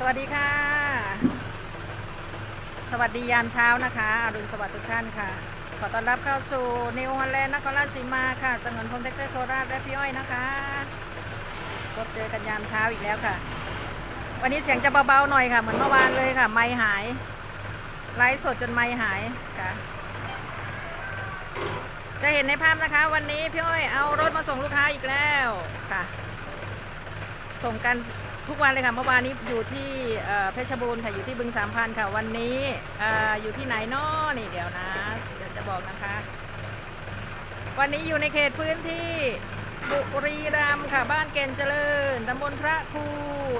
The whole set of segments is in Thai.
สวัสดีค่ะ สวัสดียามเช้านะคะอรุณสวัสดิ์ทุกท่านค่ะ ขอต้อนรับเข้าสู่นิวฮอลแลนด์นครราชสีมาค่ะสงวนพงษ์เทคเตอร์โคราชและพี่อ้อยนะคะพบเจอกันยามเช้าอีกแล้วค่ะ วันนี้เสียงจะเบาๆหน่อยค่ะ เหมือนเมื่อวานเลยค่ะ ไม่หายไลฟ์สดจนไม่หายค่ะ จะเห็นในภาพนะคะ วันนี้พี่อ้อยเอารถมาส่งลูกค้าอีกแล้วค่ะ ส่งกัน ทุกวันเลยค่ะเมื่อวานนี้อยู่ที่เพชรบูรณ์ค่ะอยู่ที่บึงสามพันค่ะวันนี้ออยู่ที่ไหนน้อนี่เดี๋ยวนะเดี๋ยวจะบอกนะคะ วันนี้อยู่ในเขตพื้นที่บุรีรัมย์ค่ะบ้านเกณฑ์เจริญตำบลพระครู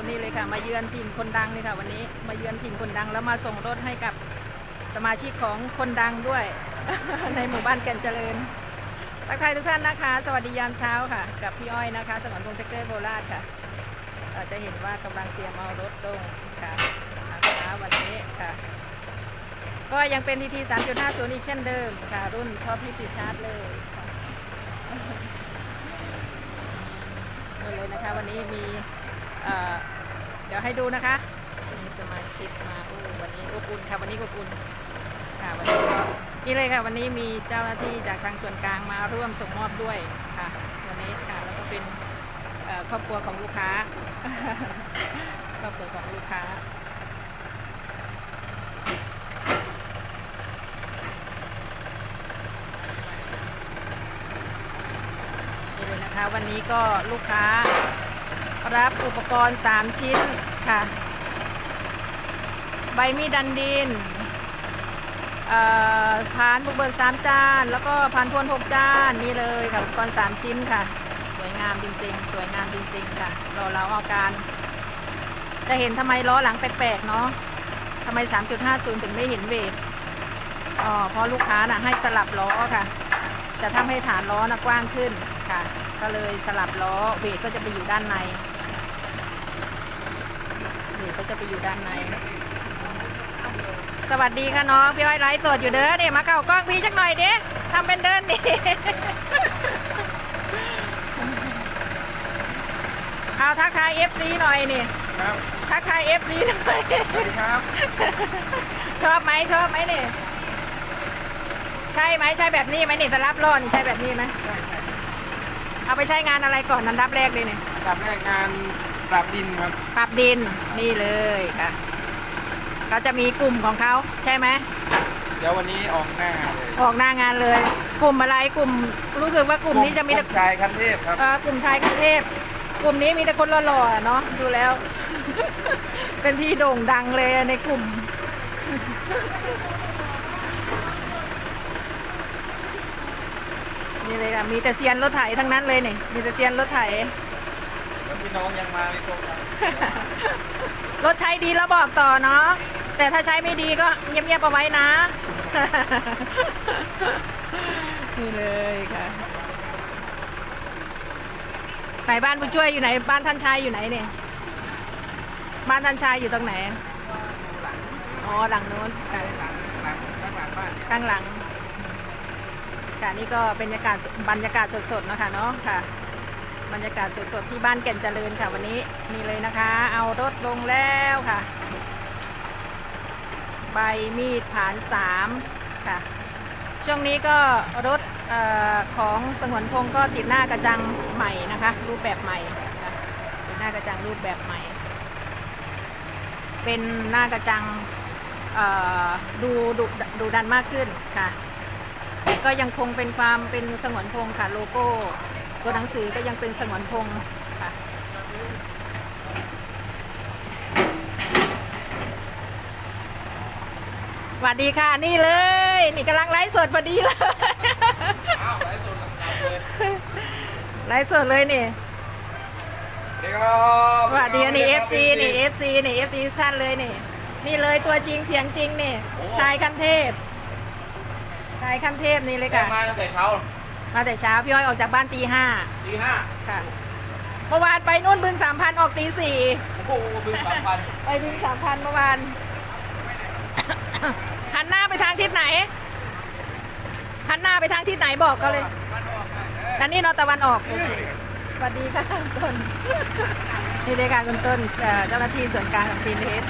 นี่เลยค่ะ มาเยือนถิ่นคนดังเลยค่ะ วันนี้มาเยือนถิ่นคนดังแล้วมาส่งรถให้กับสมาชิกของคนดังด้วย ในหมู่บ้านเกณฑ์เจริญทักทายทุกท่านนะคะ สวัสดียามเช้าค่ะ กับพี่อ้อยนะคะสงวนพงษ์เทคเตอร์โคราชค่ะ เราจะเห็นว่ากำลังเตรียมเอารถลงค่ะนะคะวันนี้ค่ะ ก็ยังเป็นทีที3.50 อีกเช่นเดิมค่ะ รุ่นท็อปที่ติดชาร์จเลยค่ะเลยนะคะวันนี้มีเดี๋ยวให้ดูนะคะ มีสมาชิกมาอู้วันนี้อบอุ่นค่ะวันนี้อบอุ่นค่ะวันนี้ก็นี่เลยค่ะวันนี้มีเจ้าหน้าที่จากทางส่วนกลางมาร่วมส่งมอบด้วยค่ะ วันนี้ค่ะแล้วก็เป็น ครอบครัวของลูกค้าครอบครัวของลูกค้านี่เลยนะคะวันนี้ก็ลูกค้ารับอุปกรณ์ 3 ชิ้นค่ะ ใบมีดดันดินพานบุกเบิกสามจาน แล้วก็พานพวนหกจาน นี่เลยค่ะอุปกรณ์ 3 ชิ้นค่ะ จริงๆ สวยงามจริงๆค่ะรอเราเอาการ จะเห็นทำไมล้อหลังแปลกๆเนาะทำไม 3.50 ถึงไม่เห็นเวทอ๋อเพราะลูกค้าน่ะให้สลับล้อค่ะ จะทำให้ฐานล้อนะกว้างขึ้นค่ะ ก็เลยสลับล้อเวทก็จะไปอยู่ด้านในเวทก็จะไปอยู่ด้านใน สวัสดีค่ะน้องพี่อ้อยไลฟ์สดอยู่เด้อเนี่ยมาเข้ากล้องพี่จักหน่อยเด้ทำเป็นเดินนี่ เอาทักทาย FC หน่อยนี่ครับทักทาย FC หน่อย สวัสดีครับ ชอบไหมชอบไหมนี่ ใช่ไหมใช่แบบนี้ไหมนี่จะรับรอนี่ใช่แบบนี้ไหมเอาไปใช้งานอะไรก่อนนันดับแรกเลยนี่อันดับแรกงานปรับดินครับ ปรับดินนี่เลยค่ะเขาจะมีกลุ่มของเขาใช่ไหมเดี๋ยววันนี้ออกหน้าเลยออกหน้างานเลย กลุ่มอะไรกลุ่มรู้สึกว่ากลุ่มนี้จะมีแต่กลุ่ชายคันเทพครับ เอ่อกลุ่มชายกรุงเทพ กลุ่มนี้มีแต่คนหล่อๆอะเนาะดูแล้ว เป็นที่โด่งดังเลยในกลุ่ม นี่เลยค่ะมีแต่เซียนรถไถทั้งนั้นเลยนี่มีแต่เซียนรถไถแล้วพี่น้องยังมาไม่ครบครับรถใช้ดีแล้วบอกต่อเนาะแต่ถ้าใช้ไม่ดีก็เงียบๆเอาไว้นะ นี่เลยค่ะ ไหนบ้านผู้ช่วยอยู่ไหน บ้านท่านชายอยู่ไหนเนี่ยบ้านท่านชายอยู่ตรงไหนอ๋อหลังนู้นค่ะหลังหลังข้างหลังบ้านเนี่ยข้างหลังค่ะนี่ก็บรรยากาศบรรยากาศสดๆนะคะเนาะค่ะ บรรยากาศสดๆที่บ้านแก่นเจริญค่ะวันนี้นี่เลยนะคะ เอารถลงแล้วค่ะใบมีดผานสามค่ะ ช่วงนี้ก็รถ ออของสงวนพงก็ติดหน้ากระจังใหม่นะคะ รูปแบบใหม่ค่ะติดหน้ากระจังรูปแบบใหม่ เป็นหน้ากระจังดูดูดูดันมากขึ้นค่ะ ก็ยังคงเป็นความเป็นสงวนพงค่ะโลโก้ตัวหนังสือก็ยังเป็นสงวนพงค่ะสวัสดีค่ะนี่เลย นี่กำลังไลฟ์สดพอดีเลย อ้าวหลายตัวหลังจับเลย ไลฟ์สดเลยนี่เดี๋ยวครับสวัสดีนี่ FC นี่ FC นี่ FC ทุกท่านเลยนี่ นี่เลยตัวจริงเสียงจริงนี่ชายคันเทพชายคันเทพนี่เลยแกค่ะมาตั้งแต่เช้ามาแต่เช้าพี่อ้อยออกจากบ้านตีห้าตีห้าค่ะเมื่อวานไปนู่นบึงสามพันออกตีสี่โอ้โหบึงสามพันไปบึงสามพันเมื่อวานหันหน้าไปทางทิศไหนหันหน้าไปทางทิศไหนบอกก็เลย อันนี้นอตะวันออกโอเคสวัสดีค่ะทุกคนนี่เลยค่ะคุณต้นเจ้าหน้าที่ส่วนกลางของซีนเทส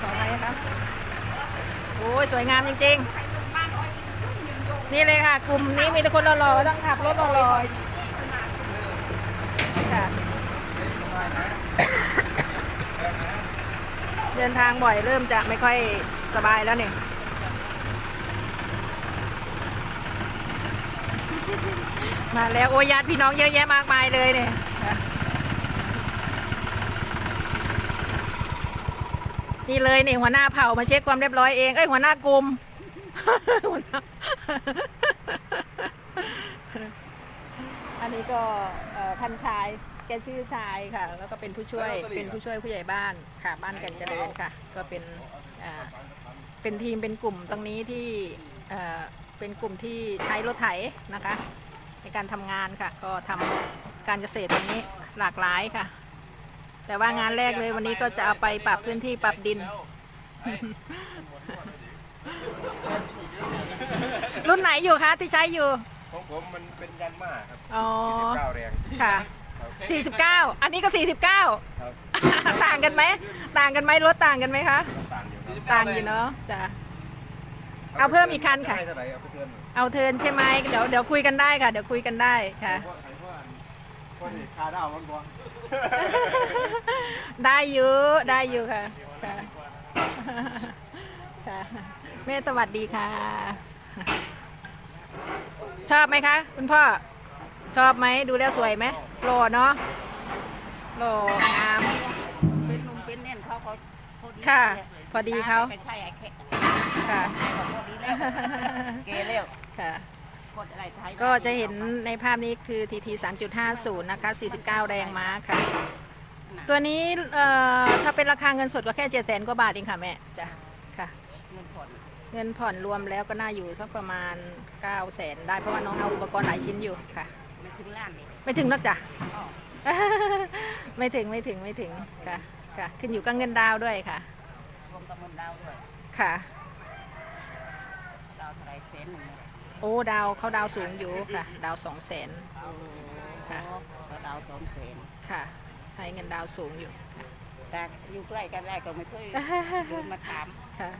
ขออภัยครับโอ้ยสวยงามจริงๆ นี่เลยค่ะ กลุ่มนี้มีแต่คนหล่อๆก็ต้องขับรถหล่อๆค่ะเดินทางบ่อยเริ่มจะไม่ค่อยสบายแล้วเนี่ย มาแล้วโอ้ยญาติพี่น้องเยอะแยะมากมายเลยเนี่ยนะนี่เลยนี่หัวหน้าเผ่ามาเช็คความเรียบร้อยเอง เอ้ยหัวหน้ากลุ่มหัวหน้าอันนี้ก็เอ่อท่านชาย แกชื่อชายค่ะ แล้วก็เป็นผู้ช่วย เป็นผู้ช่วยผู้ใหญ่บ้านค่ะ บ้านกันเจริญค่ะ ก็เป็นอ่าเป็นทีมเป็นกลุ่มตรงนี้ที่เอ่อเป็นกลุ่มที่ใช้รถไถนะคะ ในการทำงานค่ะ ก็ทำการเกษตรตรงนี้หลากหลายค่ะ แต่ว่างานแรกเลยวันนี้ก็จะเอาไปปรับพื้นที่ปรับดิน รุ่นไหนอยู่คะที่ใช้อยู่ ของผมมันเป็นยันมาครับอ๋อ 49แรงค่ะ49 อันนี้ก็ 49 ครับต่างกันไหม ต่างกันไหมรถต่างกันไหมคะ ต่างอยู่ครับ ต่างอยู่เนาะจ้ะ เอาเพิ่มอีกคันค่ะ ให้เท่าไหร่เอาไปเทิร์นเอาเทิร์นใช่ไหมเดี๋ยวเดี๋ยวคุยกันได้ค่ะ เดี๋ยวคุยกันได้ค่ะไอ้พวกไอ้พวกอันพวกนี่คาดาวมันบ่ได้อยู่ได้อยู่ค่ะค่ะค่ะแม่สวัสดีค่ะ ชอบไหมคะ คุณพ่อ ชอบไหมดูแล้วสวยไหมหล่อเนาะหล่องาม เป็นหนุ่มเป็นแน่นเขาเขาพอดีค่ะนี่ยพอดีเขาไปใช่ไอ้แค่ ค่ะเขาพอดีแล้วเกเร็วค่ะ กดอะไรไทยก็จะเห็นในภาพนี้คือ TT 3.50 นะคะ 49 แรงม้าค่ะ ตัวนี้เอ่อถ้าเป็นราคาเงินสดก็แค่7 0 0 0 0 0กว่าบาทเองค่ะแม่จ้ะค่ะ เงินผ่อนเงินผ่อนรวมแล้วก็น่าอยู่สักประมาณ 9 0 0 0 0 0 ได้เพราะว่าน้องเอาอุปกรณ์หลายชิ้นอยู่ค่ะ ไม่ถึงล้านเลยไม่ถึงนอกจ้ะอ้อไม่ถึงไม่ถึงไม่ถึงค่ะค่ะ ขึ้นอยู่กับเงินดาวน์ด้วยค่ะ รวมกับเงินดาวด้วยค่ะ ดาวเท่าไหรเซนหนึ่งเนี่ย โอ้ดาวเขาดาวสูงอยู่ค่ะ ดาวสองแสน ค่ะ ก็ดาวสองเซนค่ะ ใช้เงินดาวสูงอยู่ แต่อยู่ใกล้กันได้ก็ไม่เคยเดินมาถาม ค่ะ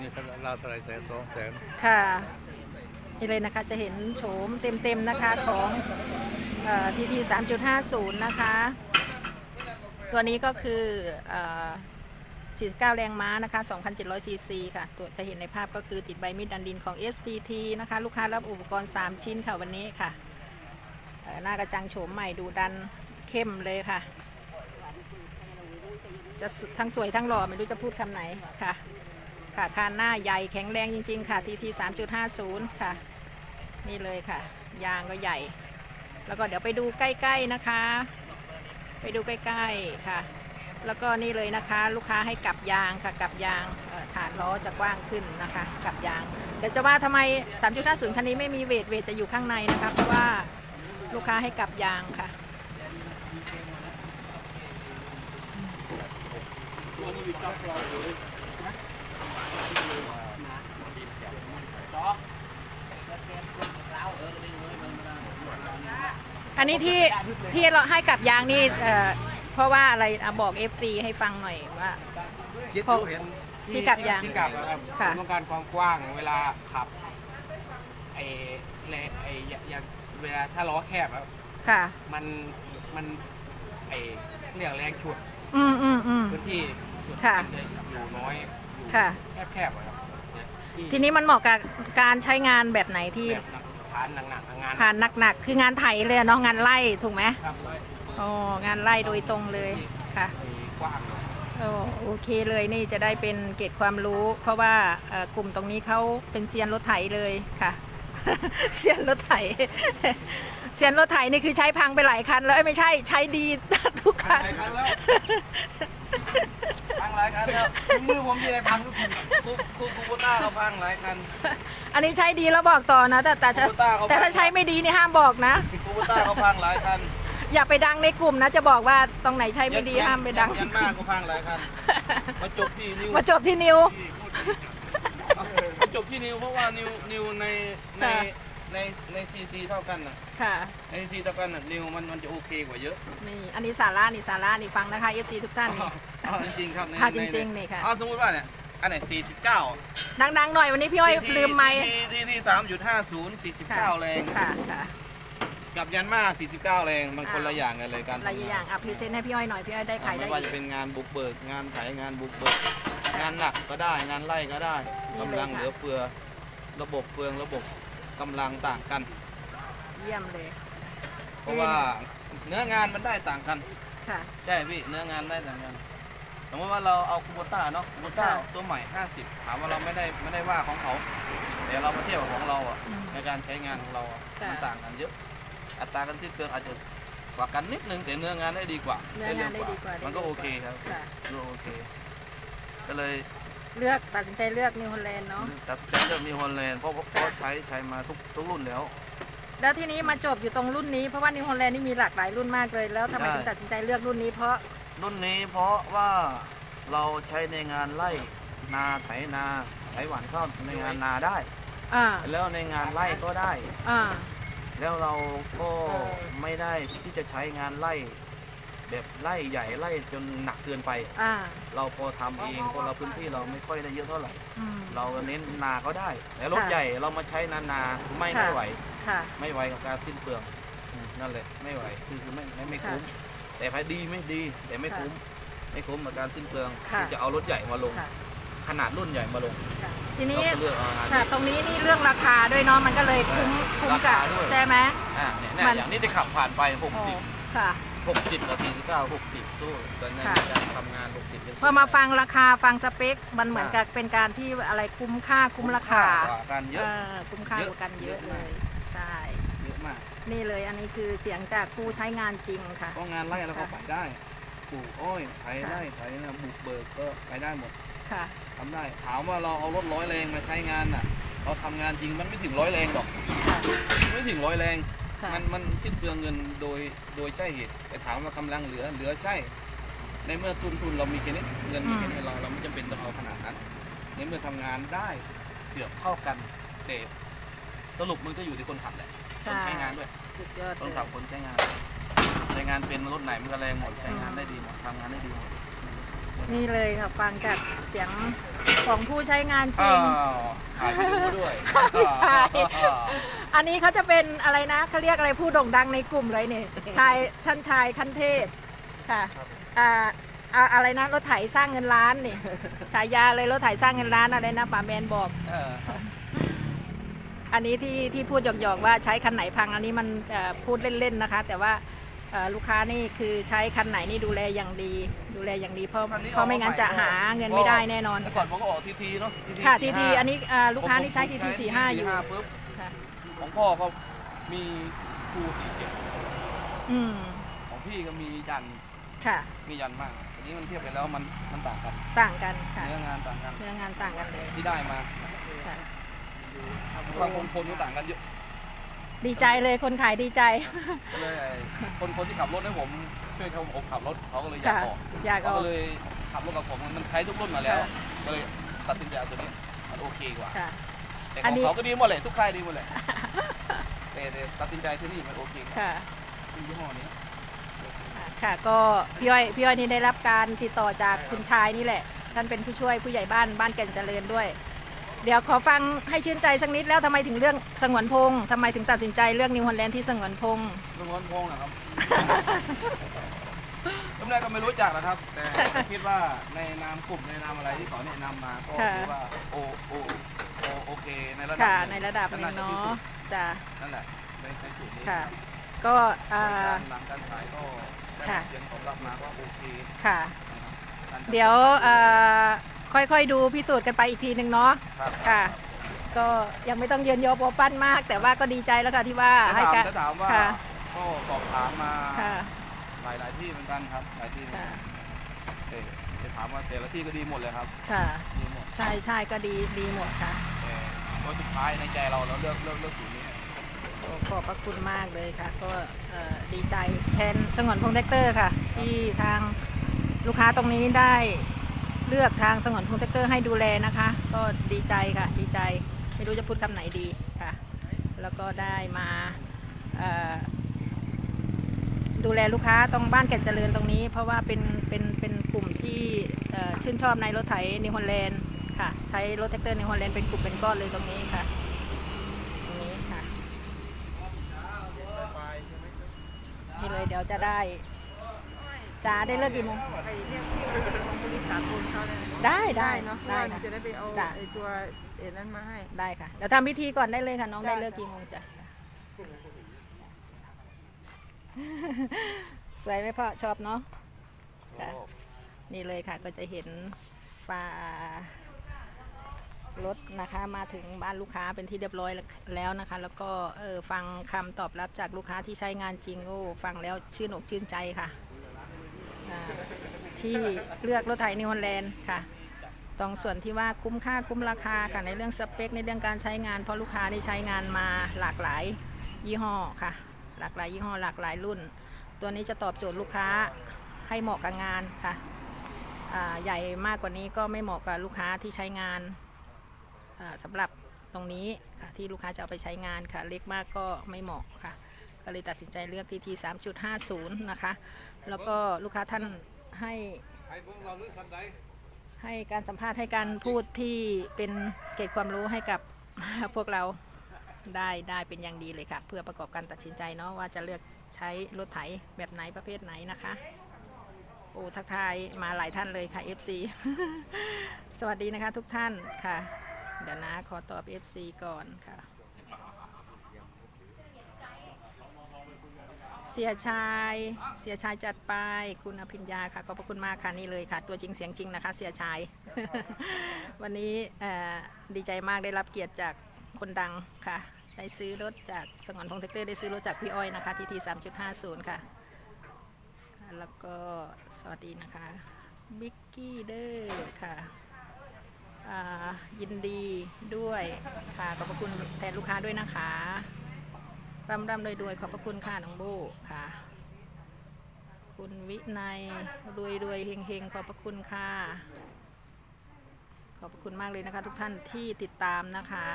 นี่เราสลายแสนสองแสนค่ะนี่เลยนะคะจะเห็นโฉมเต็มๆนะคะของทีทีสามจุดห้าศูนย์นะคะ ตัวนี้ก็คือเอ่อ 49 แรงม้านะคะ2,700ซีซีค่ะตัวจะเห็นในภาพก็คือติดใบมีดดันดินของ SPT นะคะ ลูกค้ารับอุปกรณ์ 3 ชิ้นค่ะวันนี้ค่ะหน้ากระจังโฉมใหม่ดูดันเข้มเลยค่ะ จะทั้งสวยทั้งหล่อไม่รู้จะพูดคำไหนค่ะ ค่ะคานหน้าใหญ่แข็งแรงจริง ๆ ค่ะ TT 3.50 ค่ะ นี่เลยค่ะ ยางก็ใหญ่ แล้วก็เดี๋ยวไปดูใกล้ ๆ นะคะ ไปดูใกล้ ๆ ค่ะ แล้วก็นี่เลยนะคะ ลูกค้าให้กลับยางค่ะกลับยางฐานล้อจะกว้างขึ้นนะคะกลับยางเดี๋ยวจะว่าทำไม 3.50 คันนี้ไม่มีเวทเวทจะอยู่ข้างในนะคะเพราะว่าลูกค้าให้กลับยางค่ะอันนี้ที่ที่เราให้กลับยางนี่ เอ่อเพราะว่าอะไรอะบอก FC ให้ฟังหน่อยว่า คิดดูเห็น ที่กลับยางที่กลับครับค่ะต้องการความกว้างเวลาขับไอ้แลไอ้อยาอยาเวลาถ้าล้อแคบครับค่ะ มันมันไอ้เรียกแรงฉุดอืมอืมอืม พื้นที่ฉุดค่ะ มันจะอยู่น้อยอยู่ค่ะ แคบๆอะครับที่ทีนี้มันเหมาะกับการใช้งานแบบไหนที่แบบผ่านหนักๆงานผ่านหนักๆ คืองานไถเลยอะเนาะงานไล่ถูกไหม ครับ อ๋องานไล่โดยตรงเลยค่ะกว้างโอ้โอเคเลยนี่จะได้เป็นเกร็ดความรู้ เพราะว่ากลุ่มตรงนี้เขาเป็นเซียนรถไถเลยค่ะเซียนรถไถเซียนรถไถนี่คือใช้พังไปหลายคัน แล้วไม่ใช่ใช้ดีทุกคันหลายคันแล้วพังหลายคันแล้วมือผมมีอะไรพังทุกทีคูคูคูโบต้าเขาพังหลายคัน อันนี้ใช้ดีแล้วบอกต่อนะ แต่แต่ถ้าโควต้าเขาแต่ถ้าใช้ไม่ดีนี่ห้ามบอกนะคูโบต้าเขาพังหลายคัน อย่าไปดังในกลุ่มนะ จะบอกว่าตรงไหนใช้ไม่ดีห้ามไปดัง ยันมากก็พังหลายคันมาจบที่นิวมาจบที่นิวมาจบที่นิวเพราะว่านิวนิวในในค่ะในในซีซีเท่ากันนะค่ะ ในซีซีเท่ากันน่ะนิวมันมันจะโอเคกว่าเยอะนี่อันนี้สาระนี่สาระนี่ฟังนะคะ FC ทุกท่านนี่เอาจริงๆครับในค่ะในจริงๆนี่ค่ะเอาสมมติว่าเนี่ยอันไหน49ดังๆหน่อยวันนี้พี่อ้อยลืมไมค์ที่ที่ที่3.50 49แรง ค่ะค่ะ กับยันมา 49 แรงมันคนละอย่างกันเลยการหลายอย่างอะพรีเซนต์ให้พี่อ้อยหน่อยพี่อ้อยได้ขายได้ไม่ว่าจะเป็นงานบุกเบิกงานไถงานบุกเบิก งานหนักก็ได้งานไล่ก็ได้นี่เลยกำลังค่ะเหลือเฟือ ระบบเฟืองระบบกำลังต่างกัน เยี่ยมเลยเพราะว่าเนื้องานมันได้ต่างกัน ค่ะ ใช่พี่เนื้องานได้ต่างกันสมมติว่าเราเอาคูโบต้าเนาะคูโบต้าค่ะตัวใหม่ 50 ถามว่าเราไม่ได้ไม่ได้ว่าของเขา แต่เรามาเทียบกับของเราอะอืมในการใช้งานของเราอะค่ะ มันต่างกันเยอะ อัตราการสิ้นเปลืองอาจจะกว่ากันนิดนึงแต่เนื้องานได้ดีกว่าเนื้องานได้ดีกว่ามันก็โอเคครับค่ะก็โอเค ก็เลยเลือกตัดสินใจเลือกนิวฮอลแลนด์เนาะตัดสินใจเลือกมีฮอลแลนด์เพราะเพราะใช้ใช้มาทุกทุกรุ่นแล้ว แล้วทีนี้มาจบอยู่ตรงรุ่นนี้เพราะว่านิวฮอลแลนด์นี่มีหลากหลายรุ่นมากเลย แล้วทำไมใช่ถึงตัดสินใจเลือกรุ่นนี้ เพราะรุ่นนี้เพราะว่าเราใช้ในงานไล่นาไถนาไถหวานข้าวในงานนาได้อ่าแล้วในงานไล่ก็ได้อ่า แล้วเราก็เออไม่ได้ที่จะใช้งานไล่ แบบไล่ใหญ่ไล่จนหนักเกินไป อ่า เราพอทำเองเพราะเราพื้นที่เราไม่ค่อยได้เยอะเท่าไหร่ อืม เราเน้นนาก็ได้ แต่รถค่ะ ใหญ่เรามาใช้นานาไม่ค่ะไม่ไหว ค่ะ ไม่ไหวกับการสิ้นเปลืองอืมนั่นแหละไม่ไหวคือคือไม่ไม่ไม่ค่ะคุ้มแต่พายดีไม่ดีแต่ไม่ค่ะคุ้มไม่คุ้มกับการสิ้นเปลืองค่ะ ที่จะเอารถใหญ่มาลง ค่ะ ขนาดรุ่นใหญ่มาลงค่ะทีนี้เราก็เลือกเอางาน ค่ะตรงนี้นี่เรื่องราคาด้วยเนาะมันก็เลยคุ้มคุ้มรากัคาบด้วย ใช่ไหม อ่าเนี่ยเนี่ยมัน อย่างนี้ที่ขับผ่านไปโอ้60 ค่ะ 60 กับ 49 60 สู้แต่ในค่ะ การทำงาน 60ยังพอมาฟังราคาฟังสเปค มันเหมือนกับเป็นการที่อะไรคุ้มค่าคุ้มราคากว่ากันเยอะ เออคุ้มค่ากว่ากันเยอะเลย ใช่ เยอะมากนี่เลยอันนี้คือเสียงจากผู้ใช้งานจริงค่ะ เพราะงานไร่เราก็ไปได้ปลูกอ้อยไถค่ะไร่ไถนาบุกเบิกก็ไปได้หมด ค่ะ ทำได้ถามว่าเราเอารถร้อยแรงมาใช้งานน่ะ เราทำงานจริงมันไม่ถึงร้อยแรงหรอกค่ะไม่ถึงร้อยแรง ค่ะ มันมันสิ้นเปลืองเงินโดยโดยใช่เหตุแต่ถามว่ากำลังเหลือเหลือใช่ ในเมื่อทุนทุนเรามีแค่นี้เงินมีแค่นี้เราเราไม่จำเป็นต้องเอาขนาดนั้น ในเมื่อทำงานได้เกือบเท่ากันแต่สรุปมันก็อยู่ที่คนขับแหละคใช่นใช้งานด้วย สุดยอดคเลนย ขับคนใช้งาน ใช้งานเป็นรถไหนมันก็แรงหมดใช้งานได้ดีหมดทำงานได้ดีหมด นี่เลยค่ะฟังจากเสียงของผู้ใช้งานจริอ้างวถ่ายวิดีโอด้วยไม่ใช่ อันนี้เขาจะเป็นอะไรนะเขาเรียกอะไรผู้โด่งดังในกลุ่มเลยเนี่ยชายท่านชายขั้นเทพค่ะอ่าอ่าอะไรนะรถไถสร้างเงินล้านนี่ฉายาเลยรถไถสร้างเงินล้านอะไรนะป๋าแมนบอก เอออันนี้ที่ที่พูดหยอกๆว่าใช้คันไหนพังอันนี้มันเอ่อพูดเล่นๆนะคะ แต่ว่าเอ่อ ลูกค้านี่คือใช้คันไหนนี่ดูแลอย่างดี ดูแลอย่างดีเพราะคันนี้เพราะไม่งั้นจะหาเงินไม่ได้แน่นอน แต่ก่อนผมก็ออกทีทีเนาะ TT ค่ะ45ทีทีอันนี้อ่าลูกค้านี่ใช้ทีทีสี่ห้าอยู่45ปุ๊บค่ะ ของพ่อก็มีคูสี่เจ็ดอืมของพี่ก็มียันค่ะ มียันมากอันนี้มันเทียบไปแล้วมันมันต่างกันต่างกันค่ะเนื้องานต่างกันเนื้องานต่างกันเลยที่ได้มาค่ะบางคนคนก็ต่างกันเยอะ ดีใจเลยคนขายดีใจ ก็เลยไอ้คนคนที่ขับรถให้ผมช่วยเขาผมขับรถเขาก็เลยอยากค่ะ ออกอยากเขาเอาก็เลยขับรถกับผมมันใช้ทุกรุ่นมาแล้ว ค่ะ ก็เลยตัดสินใจเอาตัวนี้มันโอเคกว่าค่ะ แต่ขอันองนี้ เขาก็ดีหมดเลยทุกค่ายดีหมดเลยแต่แต่ตัดสินใจที่นี่มันโอเคกว่าค่ะ ที่ยี่ห้อนี้ ค่ะก็พี่อ้อยพี่อ้อยนี่ได้รับการติดต่อจากคุณชายนี่แหละ ท่านเป็นผู้ช่วยผู้ใหญ่บ้านบ้านแก่นเจริญด้วย เดี๋ยวขอฟังให้ชื่นใจสักนิดแล้วทำไมถึงเรื่องสงวนพงษ์ทำไมถึงตัดสินใจเลือกนิวฮอลแลนด์ที่สงวนพงษ์ ลุงวันพงษ์นะครับ ตอนแรกก็ไม่รู้จักนะครับ แต่คิดว่าในนามกลุ่มในนามอะไรที่เขาแนะนำมาก็ค่ะถือว่าโอโอโอโอเคในระดับค่ะหในงระดับหนึงก็เนาที่สุะดจ้ะนั่นแหละในในสูตรนี้ค่ะ ก็อ่าการหลังการขายก็ได้ค่ะ เสียงตอบรับมาก็โอเคค่ะ นะครับการจัเดี๋ยวอ่า ค่อยๆดูพิสูจน์กันไปอีกทีหนึ่งเนาะครับค่ะ ก็ยังไม่ต้องเยินยอปอปั้นมาก แต่ว่าก็ดีใจแล้วค่ะที่ว่าถ้าให้ถามการถ้าถามว่าค่ะก็สอบถามมาค่ะ หลายหลายๆที่เหมือนกันครับ หลายที่ค่ะ แต่จะถามว่าแต่ละที่ก็ดีหมดเลยครับค่ะ ดีหมดใช่ใช่ก็ดีดีหมดค่ะ แต่ตัวสุดท้ายในใจเราเราเลือกเลือกเลือกสูตรนี้ก็ขอบพระคุณมากเลยค่ะ ก็เอ่อดีใจแทนสงวนพงษ์แท็กเตอร์ค่ะ ที่ทางลูกค้าตรงนี้ได้ เลือกทางสงวนพงแท็กเตอร์ให้ดูแลนะคะ ก็ดีใจค่ะดีใจไม่รู้จะพูดคำไหนดีค่ะ แล้วก็ได้มาดูแลลูกค้าตรงบ้านแก่นเจริญตรงนี้ เพราะว่าเป็นเป็นเป็นกลุ่มที่ชื่นชอบในรถไถนิวฮอลแลนด์ค่ะใช้รถแท็กเตอร์นิวฮอลแลนด์เป็นกลุ่มเป็นก้อนเลยตรงนี้ค่ะตรงนี้ค่ะนี่เลยเดี๋ยวจะได้ จ้าได้เลิกกี่โมงไปเรียกพี่ว่าเป็นของบริษัทคุณเขาเลยได้ได้เนาะได้ได้ค่ะ จะได้ไปเอาจ้ะ ไอ้ตัวเอ็นนั้นมาให้ ได้ค่ะเดี๋ยวทำพิธีก่อนได้เลยค่ะ น้องได้ ได้เลิกกี่โมงจ้ะ สวยไหมพ่อชอบเนาะค่ะ นี่เลยค่ะก็จะเห็นปลารถนะคะมาถึงบ้านลูกค้าเป็นที่เรียบร้อยแล้วนะคะ แล้วก็เออฟังคำตอบรับจากลูกค้าที่ใช้งานจริงโอ้ฟังแล้วชื่นอกชื่นใจค่ะอ่า ที่เลือกรถไถนิวฮอลแลนด์ค่ะ ตรงส่วนที่ว่าคุ้มค่าคุ้มราคาค่ะในเรื่องสเปคในเรื่องการใช้งาน เพราะลูกค้าได้ใช้งานมาหลากหลายยี่ห้อค่ะ หลากหลายยี่ห้อหลากหลายรุ่น ตัวนี้จะตอบโจทย์ลูกค้าให้เหมาะกับงานค่ะใหญ่มากกว่านี้ก็ไม่เหมาะกับลูกค้าที่ใช้งานอ่าสำหรับตรงนี้ค่ะที่ลูกค้าจะเอาไปใช้งานค่ะ เล็กมากก็ไม่เหมาะค่ะ ก็เลยตัดสินใจเลือกทีที3.50 นะคะ แล้วก็ลูกค้าท่านให้ให้การสัมภาษณ์ให้การพูดที่เป็นเกร็ดความรู้ให้กับพวกเราได้ได้เป็นอย่างดีเลยค่ะ เพื่อประกอบการตัดสินใจเนาะว่าจะเลือกใช้รถไถแบบไหนประเภทไหนนะคะโอ้ทักทายมาหลายท่านเลยค่ะ FC สวัสดีนะคะทุกท่านค่ะ เดี๋ยวนะขอตอบ FC ก่อนค่ะ เสียชาย เสียชายจัดไป คุณอภิญญาค่ะ ขอบพระคุณมากค่ะนี่เลยค่ะ ตัวจริงเสียงจริงนะคะ เสียชาย วันนี้ดีใจมากได้รับเกียรติจากคนดังค่ะ ได้ซื้อรถจากสงวนพงษ์แท็กเตอร์ได้ซื้อรถจากพี่อ้อยนะคะทีทีสามจุดห้าศูนย์ค่ะ แล้วก็สวัสดีนะคะบิ๊กกี้เดอร์ค่ะอายินดีด้วยค่ะขอบพระคุณแทนลูกค้าด้วยนะคะ ร่ำร่ำรวยรวยขอบพระคุณค่ะน้องโบค่ะ คุณวินัยรวยรวยเฮงเฮงขอบพระคุณค่ะ ขอบพระคุณมากเลยนะคะ ทุกท่านที่ติดตามนะคะ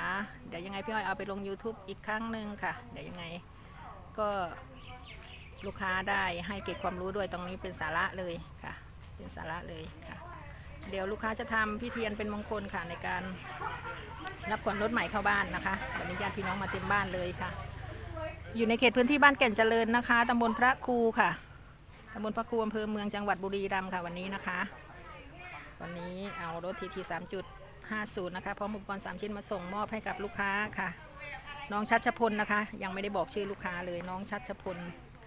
เดี๋ยวยังไงพี่อ้อยเอาไปลง YouTube อีกครั้งหนึ่งค่ะ เดี๋ยวยังไงก็ลูกค้าได้ให้เก็บความรู้ด้วยตรงนี้เป็นสาระเลยค่ะ เป็นสาระเลยค่ะ เดี๋ยวลูกค้าจะทำพิธีอันเป็นมงคลค่ะในการรับขวัญรถใหม่เข้าบ้านนะคะวันนี้ญาติพี่น้องมาเต็มบ้านเลยค่ะ อยู่ในเขตพื้นที่บ้านแก่นเจริญนะคะตำบลพระครูค่ะตำบลพระครูอำเภอเมืองจังหวัดบุรีรัมย์ค่ะวันนี้นะคะ วันนี้เอารถทีทีสามจุดห้าศูนย์นะคะพร้อมอุปกรณ์สามชิ้นมาส่งมอบให้กับลูกค้าค่ะ น้องชัชพลนะคะ ยังไม่ได้บอกชื่อลูกค้าเลยน้องชัชพล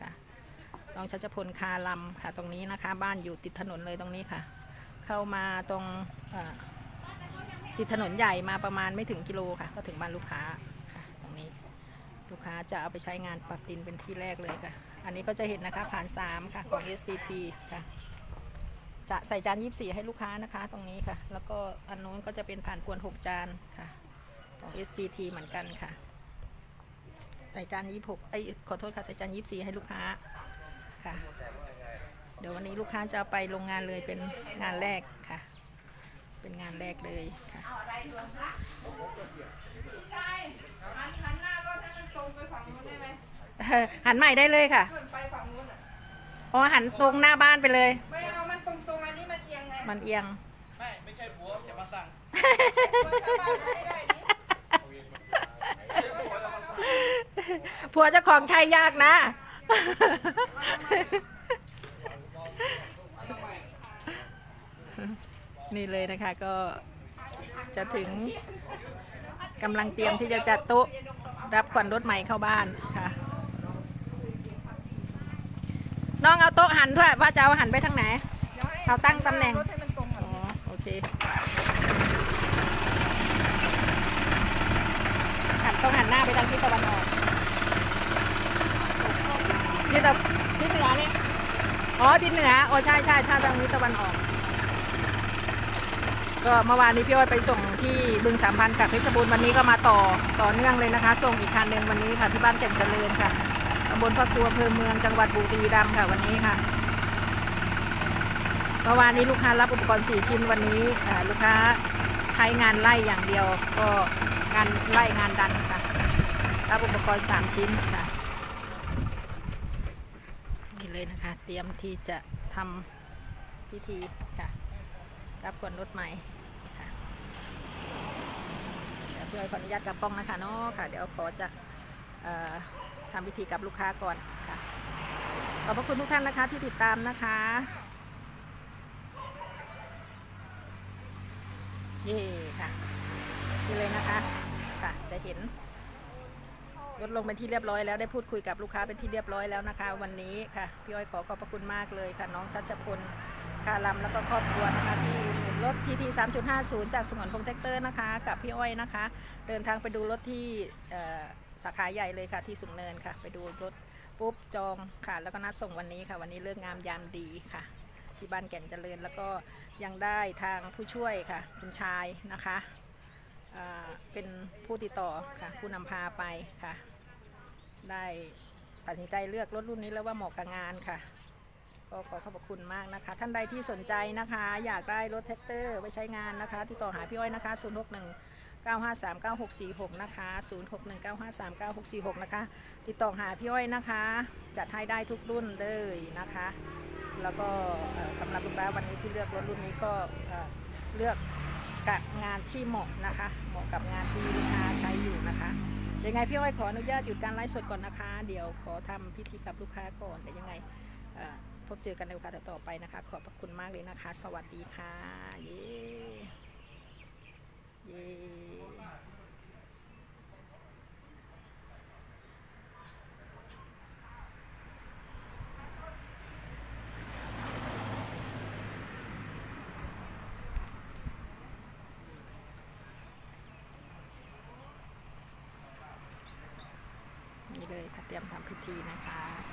ค่ะ น้องชัชพลคาลำค่ะ ตรงนี้นะคะ บ้านอยู่ติดถนนเลยตรงนี้ค่ะ เข้ามาตรงติดถนนใหญ่มาประมาณไม่ถึงกิโลค่ะ ก็ถึงบ้านลูกค้า ลูกค้าจะเอาไปใช้งานปรับดินเป็นที่แรกเลยค่ะ อันนี้ก็จะเห็นนะคะผ่าน 3 ค่ะของ SPT ค่ะ จะใส่จาน 24 ให้ลูกค้านะคะ ตรงนี้ค่ะ แล้วก็อันนู้นก็จะเป็นผ่านพวน 6 จานค่ะของ SPT เหมือนกันค่ะ ใส่จาน 26ไอ้ขอโทษค่ะ ใส่จาน 24 ให้ลูกค้าค่ะ เดี๋ยววันนี้ลูกค้าจะเอาไปโรงงานเลยเป็นงานแรกค่ะ เป็นงานแรกเลยค่ะ หันหน้ารถให้มันตรงไปฝั่งนู้นได้ไหม หันใหม่ได้เลยค่ะเพื่อนไปฝั่งนู้นอะอ๋อหันตรงหน้าบ้านไปเลย ไม่เอามันตรงตรงๆอันนี้มันเอียงไงมันเอียง ไม่ไม่ใช่ผัวอย่ามาสั่งคนชาวบ้านให้ได้ดิผัวเจ้าของใช้ยากนะ นี่เลยนะคะก็จะถึงกำลังเตรียมที่จะจัดโต๊ะรับขวัญรถใหม่เข้าบ้านค่ะ น้องเอาโต๊ะหันด้วยว่าจะเอาหันไปทางไหน เอาตั้งตำแหน่งหันตรงก่อนอ๋อ โอเค หันต้องหันหน้าไปทางทิศตะวันออกทิศตะทิศเหนือนี่ อ๋อ ทิศเหนือโอ้ใช่ใช่ถ้าทางทิศตะวันออก ก็เมื่อวานนี้พี่อ้อยไปส่งที่บึงสามพันกับเพชรบูรณ์วันนี้ก็มาต่อต่อเนื่องเลยนะคะ ส่งอีกคันหนึ่งวันนี้ค่ะที่บ้านแก่นเจริญค่ะำบลพระครัวอำเภอเมืองจังหวัดบุรีรัมย์ค่ะวันนี้ค่ะเมื่อวานนี้ลูกค้ารับอุปกรณ์ 4 ชิ้นวันนี้ลูกค้าใช้งานไล่อย่างเดียว ก็งานไล่งานดันค่ะ รับอุปกรณ์ 3 ชิ้นค่ะนี่เลยนะคะ เตรียมที่จะทำพิธีค่ะ รับขนรถใหม่ค่ะเพี่อขออนุญาตกับกล้องนะคะเนาะค่ะ เดี๋ยวขอจะเอ่อ ทำพิธีกับลูกค้าก่อนค่ะขอบพระคุณทุกท่านนะคะที่ติดตามนะคะเย่ค่ะนี่เลยนะคะค่ะจะเห็นลดลงเป็นที่เรียบร้อยแล้วได้พูดคุยกับลูกค้าเป็นที่เรียบร้อยแล้วนะคะ วันนี้ค่ะพี่อ้อยขอขอบพระคุณมากเลยค่ะ น้องชัชพลคาลำแล้วก็ครอบครัวนะคะที่ รถทีที3.50จากสมรพงษ์แท็กเตอร์นะคะ กับพี่อ้อยนะคะ เดินทางไปดูรถที่สาขาใหญ่เลยค่ะที่สุมเนินค่ะ ไปดูรถปุ๊บจองค่ะ แล้วก็นัดส่งวันนี้ค่ะ วันนี้เลิกงามยามดีค่ะ ที่บ้านแก่นเจริญแล้วก็ยังได้ทางผู้ช่วยค่ะ คุณชายนะคะเป็นผู้ติดต่อค่ะ ผู้นำพาไปค่ะ ได้ตัดสินใจเลือกรถรุ่นนี้แล้วว่าเหมาะกับงานค่ะ ก็ขอขอบคุณมากนะคะ ท่านใดที่สนใจนะคะ อยากได้รถแท็กเตอร์ไว้ใช้งานนะคะติดต่อหาพี่อ้อยนะคะ 0 6 1 9 5 3 9 6 4 6 นะคะ 0 6 1 9 5 3 9 6 4 6 นะคะ ติดต่อหาพี่อ้อยนะคะ จัดให้ได้ทุกรุ่นเลยนะคะ แล้วก็สำหรับลูกค้าวันนี้ที่เลือกรถรุ่นนี้ก็เลือกกับงานที่เหมาะนะคะ เหมาะกับงานที่ลูกค้าใช้อยู่นะคะยังไงพี่อ้อยขออนุญาตหยุดการไลฟ์สดก่อนนะคะ เดี๋ยวขอทำพิธีกับลูกค้าก่อนเดี๋ยวยังไงอ่อ พบเจอกันในโอกาสต่อไปนะคะ ขอบพระคุณมากเลยนะคะ สวัสดีค่ะ เย้เย้นี่เลยค่ะเตรียมทำพิธีนะคะ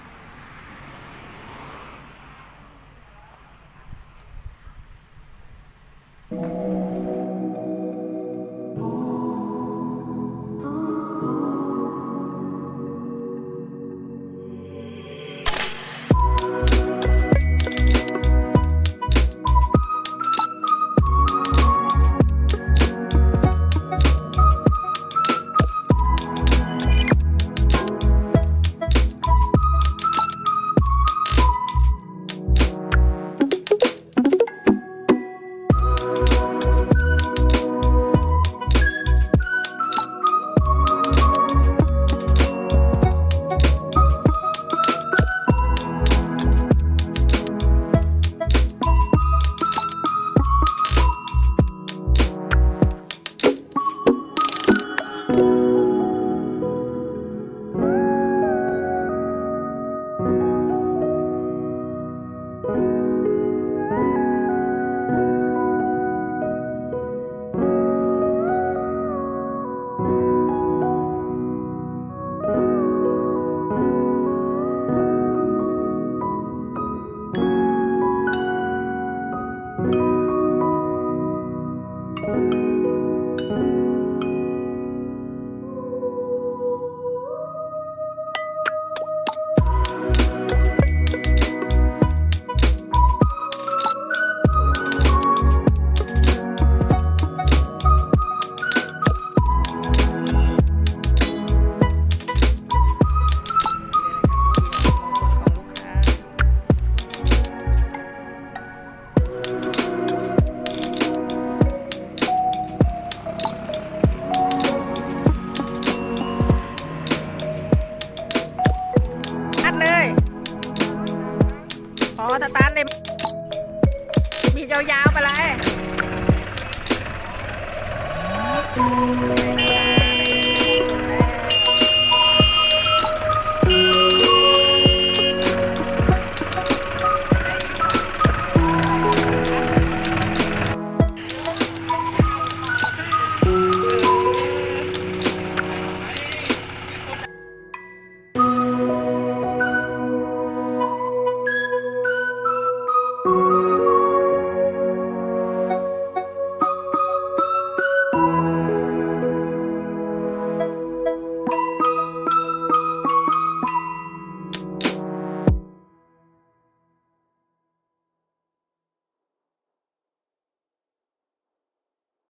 มี